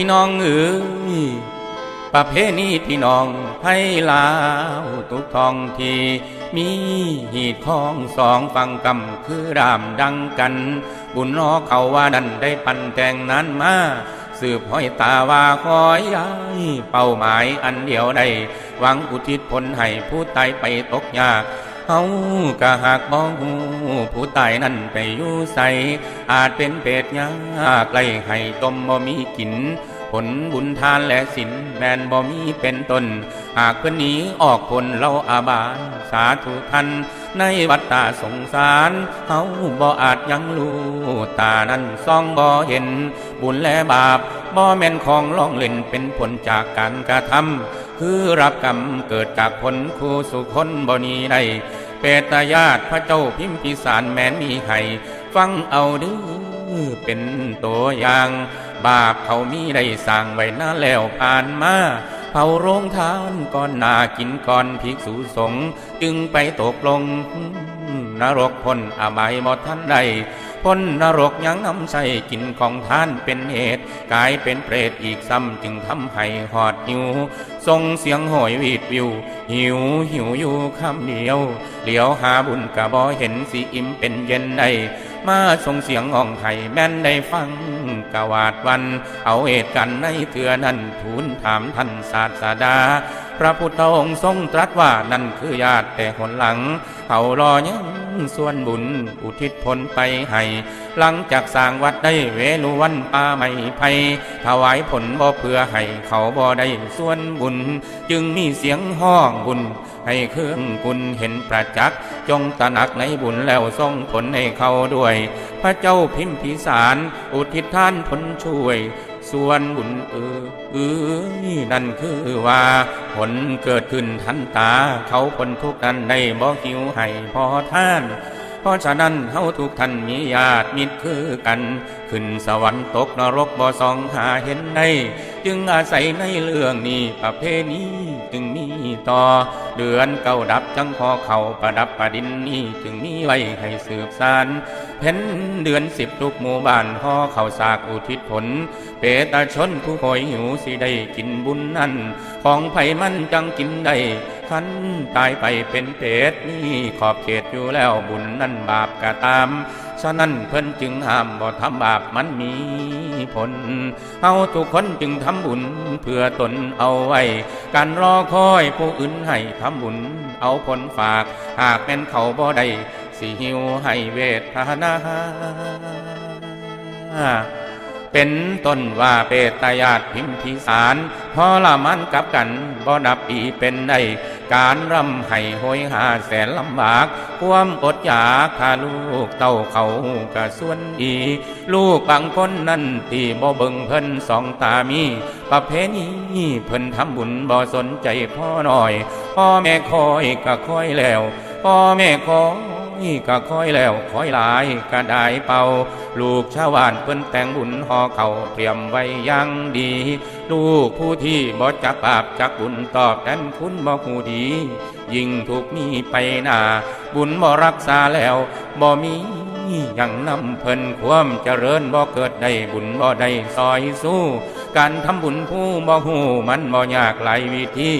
พี่น้องเอ๋ยประเพณีพี่น้องให้ลาวทุกท้องที่มีหีดของสองฟังกำคือรามดังกัน บุญนอเขาว่าดันได้ปันแต่งนั้นมาสืบห้อยตาว่าคอยยายเป้าหมายอันเดียวได้หวังอุทิศผลให้ผู้ตายไปตกยาก เฮากะหากมองหูผู้ตายนั่นไปอยู่ใส อาจเป็นเป็ดยากไกลให้ต้มบ่มีกิน ผลบุญทานและสินแมนบ่มีเป็นตน หากเพื่อนหนีออกผลเราอาบานสาธุทัน ในวัฏฏะสงสารเฮาบ่อาจยังรู้ตานั้นซ่องบ่เห็น บุญและบาปบ่แม่นของล่องเล่นเป็นผลจากการกระทำคือรับกรรมเกิดจากผลคู่สุคนบ่นีใด เปตญาติพระเจ้าพิมพิสารแม้นมีไห้ฟังเอาดื้อเป็นตัวอย่าง บาปเขามีได้สั่งไว้นาแล้วผ่านมาเผาโรงทานก่อนนากินก่อนภิกษุสงฆ์จึงไปตกลงนรกพ้นอบายบ่ทันใด พ้นนรกยังนำใส่กินของท่านเป็นเหตุกลายเป็นเปรตอีกซ้ำจึงทำให้หอดหิวส่งเสียงโหอยวีดวิว หิวหิวอยู่คำเดียว เหลียวหาบุญกะบ่เห็นสิอิ่มเป็นเย็นใดมาส่งเสียงอ่องไห้แม่นได้ฟังกวาดวัน เอาเหตุกันในเถือนั้นทูลถามท่านศาสดา พระพุทธองค์ทรงตรัสว่านั่นคือญาติแต่หนหลัง เขารอยัง ส่วนบุญอุทิศผลไปให้หลังจากสร้างวัดได้เวลุวันป่าไม่ไผ่ถวายผลบ่เพื่อให้เขาบ่ได้ส่วนบุญ จึงมีเสียงห้องบุญ ให้เครื่องบุญเห็นประจักษ์จงตระหนักในบุญแล้วส่งผลให้เขาด้วย พระเจ้าพิมพิสาร อุทิศท่านผลช่วย ส่วนบุญเออเออนั่นคือว่า ผลเกิดขึ้นทันตา เขาคนทุกนั้นในบ่หิวให้พอท่าน เพราะฉะนั้นเฮาทุกท่านมีญาติมิตรคือกัน ขึ้นสวรรค์ตกนรกบ่สองหาเห็นไดจึงอาศัยในเรื่องนี้ประเพณีจึงมีต่อ เดือนเก้าดับจังพอเขาประดับประดินนี้จึงมีไว้ให้สืบสานเพ็นเดือนสิบทุกหมู่บ้านห่อเขาสากอุทิศผล เปตาชนผู้คอยหิวสิได้กินบุญนั้นของไผมันจังกินได้ ขันตายไปเป็นเปรตนี่ขอบเขตอยู่แล้วบุญนั้นบาปกะตาม ฉะนั้นเพิ่นจึงห้ามบ่ทำบาปมันมีผล เอาทุกคนจึงทำบุญเพื่อตนเอาไว้ การรอคอยผู้อื่นให้ทำบุญเอาผลฝาก หากเป็นเขาบ่ได้สิหิวให้เวทนา เป็นต้นว่าเปตญาติพิมพิสารพอละมันกับกันบ่ดับอีเป็นได้การรำให้โหยหาแสนลำบาก ความอดอยากพาลูกเต้าเขากะส่วนอี ลูกบางคนนั่นที่บ่เบิ่งเพิ่นสองตามี ประเพณีเพิ่นทำบุญบ่สนใจพ่อหน่อย พ่อแม่คอยก็คอยแล้ว พ่อแม่คอยก็คอยแล้วคอยหลายก็ได้เป่า ลูกชาวบ้านเพิ่นแต่งบุญห่อเขาเตรียมไว้อยังดี ลูกผู้ที่บ่จักบาปจักบุญตอบแทนคุณบ่หูดี ยิ่งถูกมีไปหนาบุญบ่รักษาแล้วบ่มียังนำเพิ่นความเจริญบ่เกิดได้บุญบ่ได้ซอยสู้ การทำบุญผู้บ่หูมันบ่ยากหลายวิธี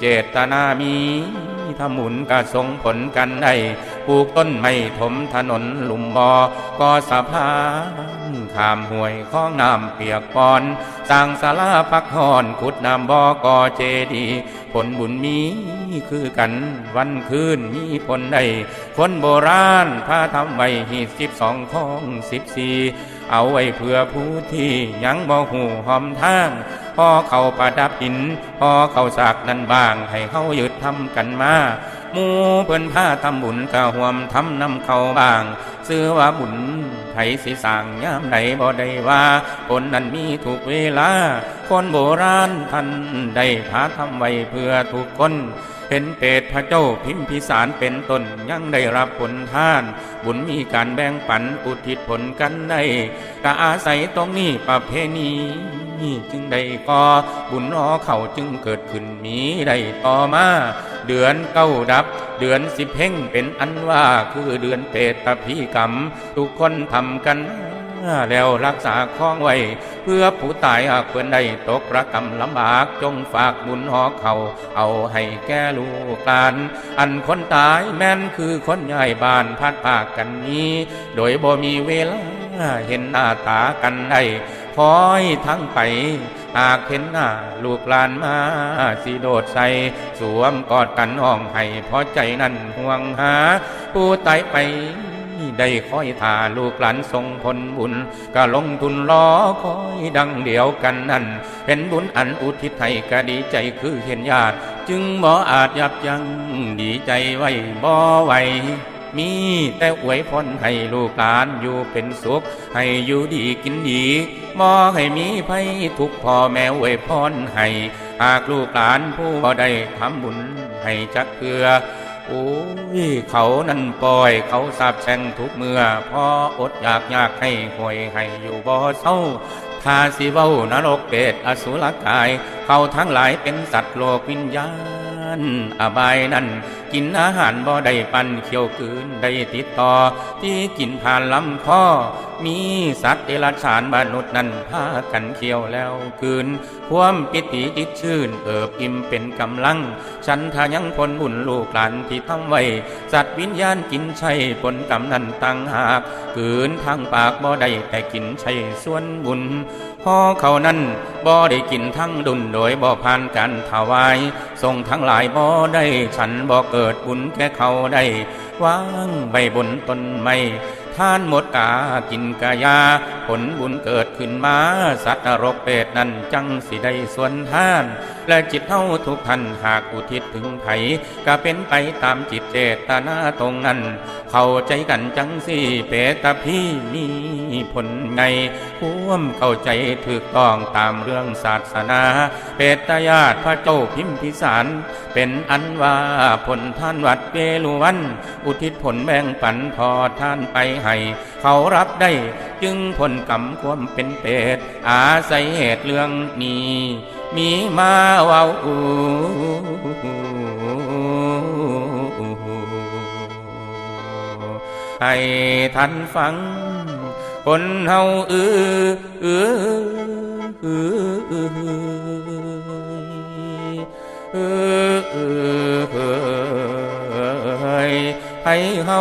เจตนามีทำบุญก็ส่งผลกันได้ ปลูกต้นไม้ถมถนนหลุมบ่อก่อสะพานข้ามห้วยคลองน้ำเปียกปอนสร้างศาลาพักหอนขุดน้ำบ่อก่อเจดีย์ผลบุญมีคือกันวันคืนมีผลได้คนโบราณพาทำไว้หีสิบสองของสิบสี่เอาไว้เพื่อผู้ที่ยังบ่หูหอมทางพอเขาประดับหินพอเขาสากนั้นบางให้เขายึดทำกันมา มูเพิ่นผ้าทำบุญกะห่วมทำนำเขาบาง ซื้อว่าบุญไผสิสางยามใดบ่ได้ว่า คนนั้นมีถูกเวลา คนโบราณท่านได้พาทำไว้เพื่อทุกคนเป็นเปตพระเจ้าพิมพิสารเป็นต้นยังได้รับผลทาน บุญมีการแบ่งปันอุทิศผลกันได้กะอาศัยตรงนี้ประเพณีจึงได้ก่อบุญรอเขาจึงเกิดขึ้นมีได้ต่อมา เดือนเก้าดับ เดือนสิบเพ่งเป็นอันว่าคือเดือนเปตพิกรรม ทุกคนทำกันแล้วรักษาคล้องไว้ เพื่อผู้ตายหากเพื่อนได้ตกระกรรมลำบากจงฝากบุญหอเขาเอาให้แก่ลูกหลาน อันคนตายแม่นคือคนใหญ่บ้านพัดปากกันนี้ โดยบ่มีเวลาเห็นหน้าตากันได้ คอยทั้งไป หากเห็นหน้าลูกหลานมาสิโดดใส่สวมกอดกันห้องให้พราะใจนั้นห่วงหา ผู้ตายไปได้คอยท่าลูกหลานทรงผลบุญ ก็ลงทุนรอคอยดังเดียวกันนั่นเป็นบุญอันอุทิศให้ก็ดีใจคือเห็นญาติ จึงบ่อาจยับยั้งดีใจไว้บ่ไหว มีแต่อวยพรให้ลูกหลานอยู่เป็นสุข ให้อยู่ดีกินดีบ่ให้มีภัยทุกพ่อแม่อวยพรให้ หากลูกหลานผู้บ่ได้ทำบุญให้จักเพื่อโอ้ยเขานั่นปล่อยเขาสาบแช่งทุกเมื่อพออดอยากอยากให้หวยให้อยู่บ่เศร้าถ้าสิเว้านรกเปรตอสุรกาย เขาทั้งหลายเป็นสัตว์โลกวิญญาณ อบายนั่นกินอาหารบ่ได้ปันเขี้ยวคืนได้ติดต่อ ที่กินผ่านลำคอมีสัตว์เดรัจฉานมนุษย์นั่นพากันเคี้ยวแล้วคืนความปิติจิตชื่น เอิบอิ่มเป็นกำลัง ฉันทายังผลบุญลูกหลานที่ทำไว้ สัตว์วิญญาณกินใช่ผลกรรมนั้นตั้งหากกืนทางปากบ่ได้แต่กินใช่ส่วนบุญพ่อเขานั้นบ่ได้กินทั้งดุนโดยบ่ผ่านการถวายส่งทั้งหลายบ่ได้ฉันบ่เกิดบุญแก่เขาได้วางใบบนต้นไม้ ท่านหมดกากินกายา ผลบุญเกิดขึ้นมา สัตว์นรกเปรตนั้นจังสิได้ส่วนท่าน และจิตเท่าทุกท่านหากอุทิศถึงไผก็เป็นไปตามจิตเจตนาตรงนั้น เข้าใจกันจังสี่เปตพี่มีผลไงควมเข้าใจถูกต้องตามเรื่องศาสนา เปตญาติพระเจ้าพิมพิสาร เป็นอันว่าผลท่านวัดเวลุวัน อุทิศผลแบ่งปันพอท่านไปให้เขารับได้ จึงผลกรรมความเป็นเปรตอาศัยเหตุเรื่องนี้ มีมาเว้าให้ท่านฟัง คนเฮาเออเออเออเออเออเออเอให้เฮา